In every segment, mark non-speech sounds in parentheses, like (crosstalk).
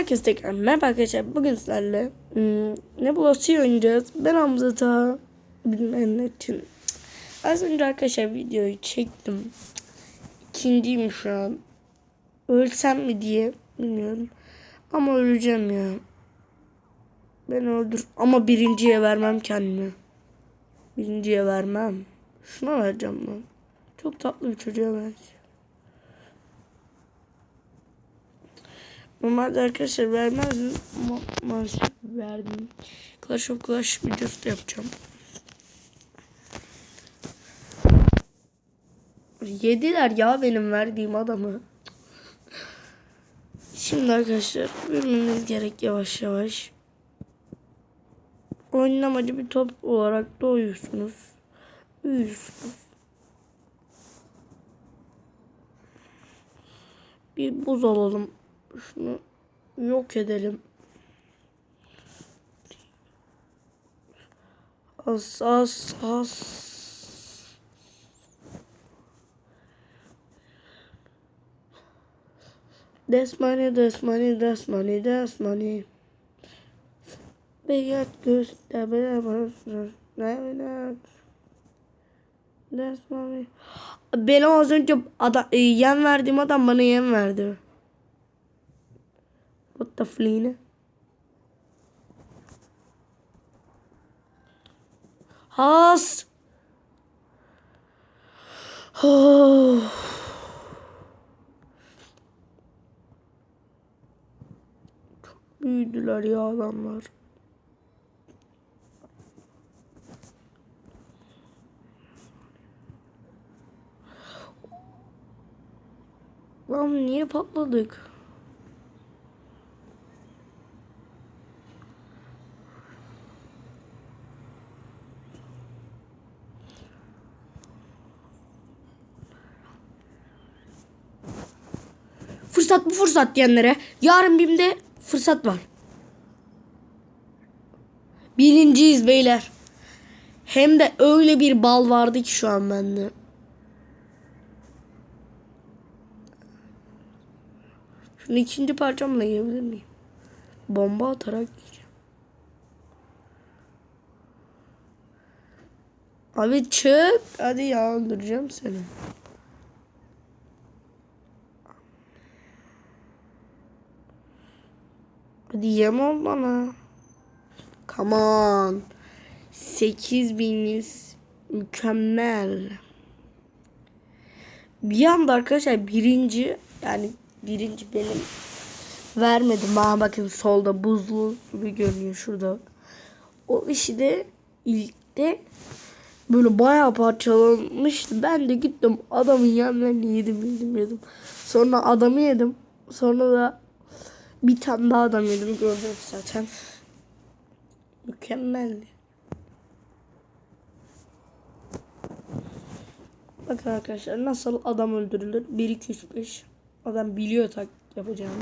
Herkes tekrar merhaba arkadaşlar. Bugün sizlerle hmm, ne bulasıyor oynayacağız. Ben Hamza Ta bilmeyenler için. Az önce arkadaşlar videoyu çektim. İkinciyim şu an. Ölsem mi diye bilmiyorum. Ama öleceğim ya. Ben öldür ama birinciye vermem kendimi. Birinciye vermem. Şuna vereceğim lan. Çok tatlı bir çocuğa benziyor. Normalde arkadaşlar vermezdim ama maalesef verdim. Clash of Clash videosu da yapacağım. Yediler ya benim verdiğim adamı. Şimdi arkadaşlar bilmemiz gerek yavaş yavaş. Oyunun amacı bir top olarak doğuyorsunuz. Büyüyorsunuz. Bir buz alalım. Şunu yok edelim. As as as. That's money, that's money, that's money, that's money. Beyaz göz, beraber, That's money. Benim az önce adam, e, yem verdiğim adam bana yem verdi. Fleene? Has. Oh. (sighs) Çok büyüdüler ya adamlar. Lan niye patladık? Fırsat bu fırsat diyenlere yarın BİM'de fırsat var. Birinciyiz beyler. Hem de öyle bir bal vardı ki şu an bende. Şunu ikinci parçamla yiyebilir miyim? Bomba atarak yiyeceğim. Abi çık. Hadi ya seni. Hadi yem ol bana. Come on. 8000'iz mükemmel. Bir anda arkadaşlar birinci yani birinci benim vermedim. Bana bakın solda buzlu gibi görünüyor şurada. O işi de ilkte böyle bayağı parçalanmıştı. Ben de gittim adamın yemlerini yedim yedim yedim. Sonra adamı yedim. Sonra da bir tane daha adam yedim gördünüz zaten. Mükemmeldi. Bakın arkadaşlar nasıl adam öldürülür. 1 2 3 5. Adam biliyor tak yapacağını.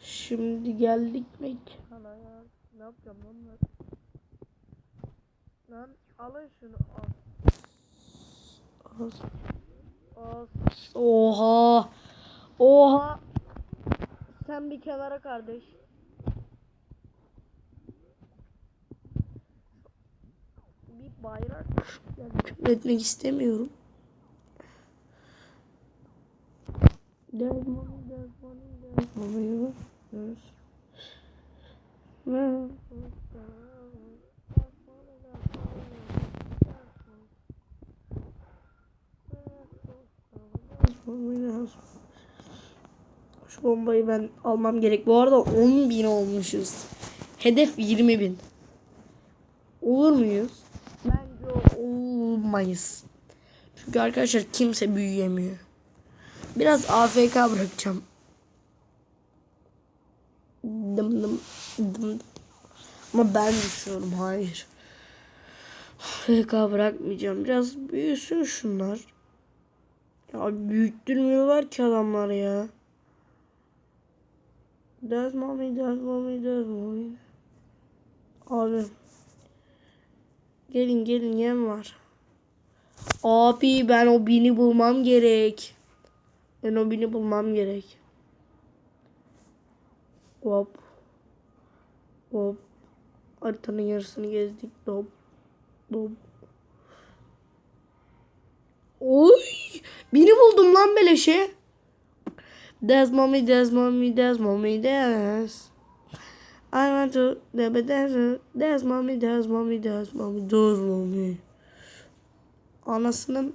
Şimdi geldik ya. Ne yapacağım lan? Lan alın şunu al. Al. Al. Oha. Oha. Sen bir kenara kardeş. Bir bayrak. Yani küfür etmek istemiyorum. There's money, there's money, Ne? Şu bombayı ben almam gerek. Bu arada 10 bin olmuşuz. Hedef 20 bin. Olur muyuz? Bence olmayız. Çünkü arkadaşlar kimse büyüyemiyor. Biraz AFK bırakacağım. Dım dım dım. Ama ben düşüyorum hayır. AFK bırakmayacağım. Biraz büyüsün şunlar. Ya büyüttürmüyorlar ki adamlar ya. Does mommy, does mommy, does mommy. Abi. Gelin gelin yem var. Abi ben o bini bulmam gerek. Ben o bini bulmam gerek. Hop. Hop. Haritanın yarısını gezdik. Hop. Hop. Oy! Bini buldum lan beleşe. Dance mommy, dance mommy, dance mommy, dance. I want to dance, dance, dance mommy, dance mommy, dance mommy, dance mommy. Anasının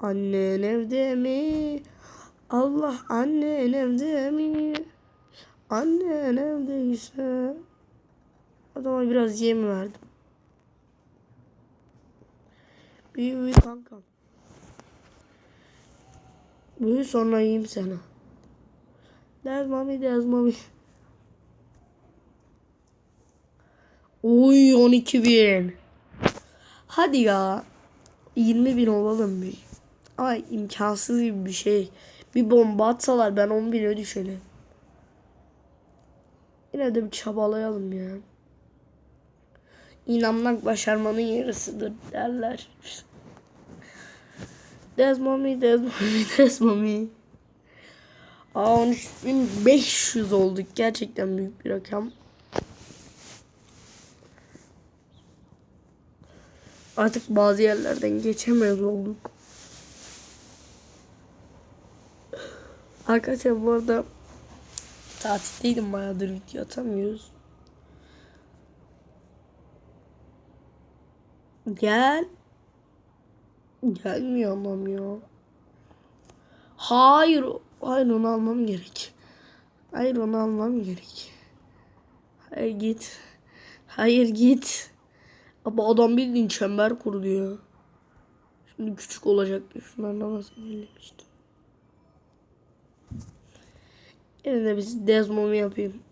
Annen evde mi? Allah annen evde mi? Annen evdeyse Adama biraz yem verdim. Büyü büyü kankam. Büyü sonra yiyeyim sana. Dez mami dez mami. Oy 12 bin. Hadi ya. 20 bin olalım bir. Ay imkansız gibi bir şey. Bir bomba atsalar ben 10 bine düşerim. Yine de bir çabalayalım ya. İnanmak başarmanın yarısıdır derler. Dez mami, dez mami, (laughs) dez mami. Aa 13.500 olduk. Gerçekten büyük bir rakam. Artık bazı yerlerden geçemez olduk. Arkadaşlar bu arada tatildeydim bayağıdır video atamıyoruz. Gel. Gelmiyor anlam ya. Hayır. Hayır onu almam gerek. Hayır onu almam gerek. Hayır git. Hayır git. Ama adam bildiğin çember kurdu ya. Şimdi küçük olacak. Şunlardan nasıl bellemiştim. Yine de biz Desmond'u yapayım.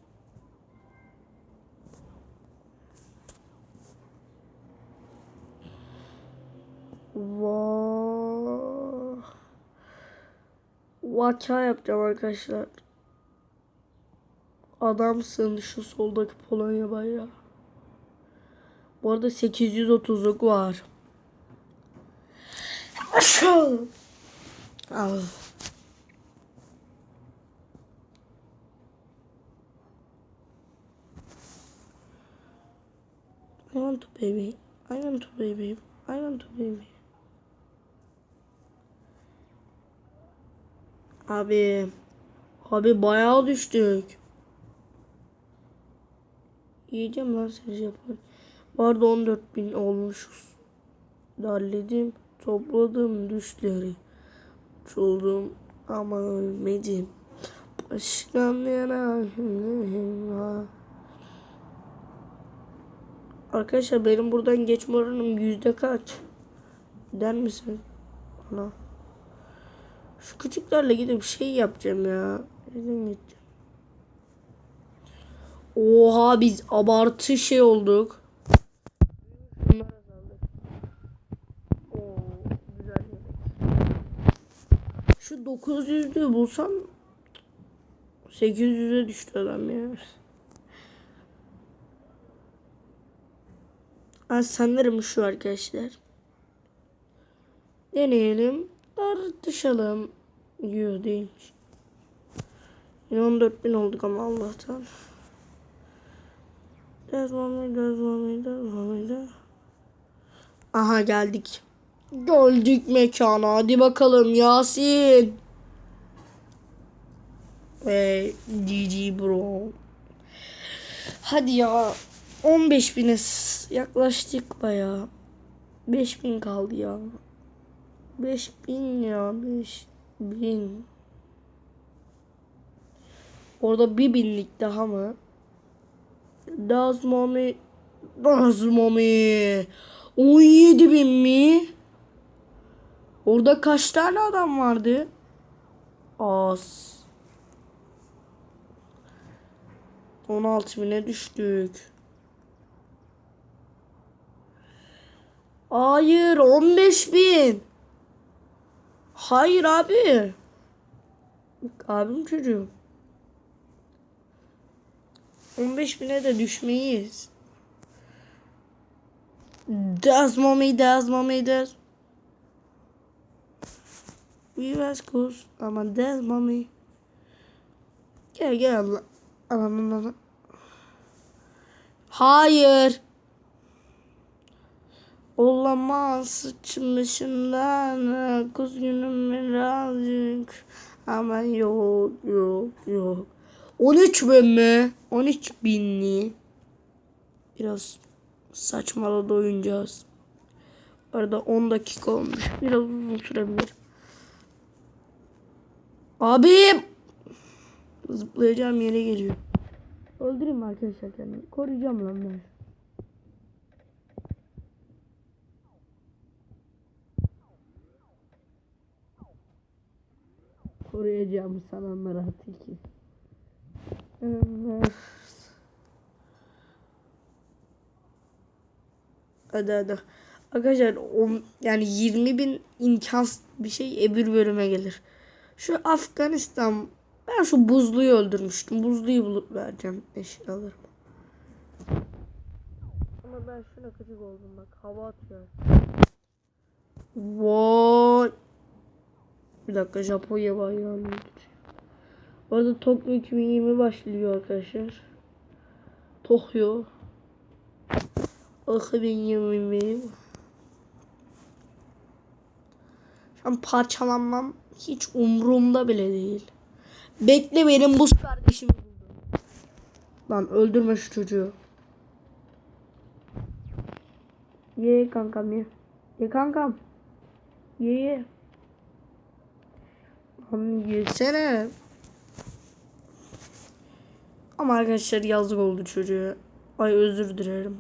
Vaka yapacağım arkadaşlar. Adamsın şu soldaki Polonya bayrağı. Bu arada 830'luk var. Al. I want to baby. I want to baby. I want to baby. Abi. Abi bayağı düştük. Yiyeceğim lan seni Japon. Bu arada 14 bin olmuşuz. Derledim, topladım düşleri. Çoldum ama ölmedim. Başkan yana Arkadaşlar benim buradan geçme oranım yüzde kaç? Der misin bana? Şu küçüklerle gidip şey yapacağım ya. Oha biz abartı şey olduk. Oo, güzel. Şu 900'lüğü bulsam 800'e düştü adam ya. Az sanırım şu arkadaşlar. Deneyelim. Tartışalım. Yok değilmiş. Yine 14 bin olduk ama Allah'tan. Yazmamı, yazmamı, yazmamı. Aha geldik. Geldik mekana. Hadi bakalım Yasin. Ve GG bro. Hadi ya. 15 bine yaklaştık baya. 5 bin kaldı ya. 5 bin ya. 5 bin. Orada bir binlik daha mı? Daz mami. Daz mami. 17 bin mi? Orada kaç tane adam vardı? Az. 16 bine düştük. Hayır 15 bin. Hayır abi. Abim çocuğum. 15 bine de düşmeyiz. Das mommy, das mommy. We was cool. Ama das mommy. Gel gel abla. Aman aman. Hayır. Olamaz sıçmışından kuz günüm birazcık. Ama yok yok yok. 13 bin mi? 13 binli biraz saçmaladı oyuncağız. Arada 10 dakika olmuş. Biraz uzun sürebilir. Abim! Zıplayacağım yere geliyor. Öldüreyim arkadaşlar kendimi. Koruyacağım lan ben koruyacağım sananlara hakiki. Evet. Hadi hadi. Arkadaşlar o, yani 20 bin imkansız bir şey öbür bölüme gelir. Şu Afganistan ben şu buzluyu öldürmüştüm. Buzluyu bulup vereceğim eşyalarımı. Ama ben şuna gıcık oldum bak hava atıyor. Vay. Bir dakika Japonya bayrağını götürüyor. Orada Tokyo 2020 başlıyor arkadaşlar. Tokyo 2020 Şu an parçalanmam hiç umurumda bile değil. Bekle benim buz kardeşimi buldum. Lan öldürme şu çocuğu. Ye kankam ye. Ye kankam. Ye ye. Lan yesene. Ama arkadaşlar yazık oldu çocuğa. Ay özür dilerim.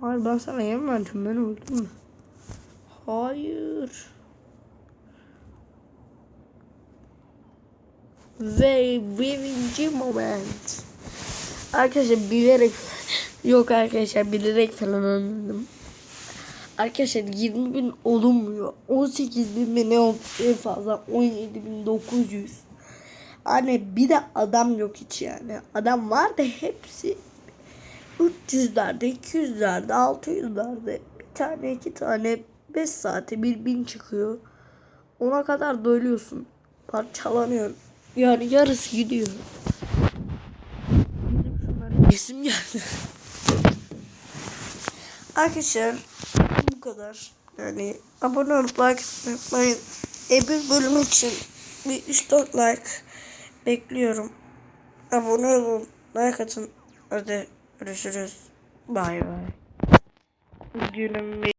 Hayır ben sana yem verdim ben öldüm mü? Hayır. Ve birinci moment. Arkadaşlar bilerek yok arkadaşlar bilerek falan anladım. Arkadaşlar 20 bin olunmuyor. 18 bin mi ne en fazla 17 bin 900. Hani bir de adam yok hiç yani. Adam var da hepsi 300'lerde, 200'lerde, 600'lerde bir tane iki tane 5 saate bir bin çıkıyor. Ona kadar doyuyorsun. Parçalanıyor. Yani yarısı gidiyor. İsim geldi. Arkadaşlar kadar. Yani abone olup like atmayı unutmayın. Ebir bölüm için bir 3-4 like bekliyorum. Abone olun, like atın. Hadi görüşürüz. Bay bay. Üzgünüm.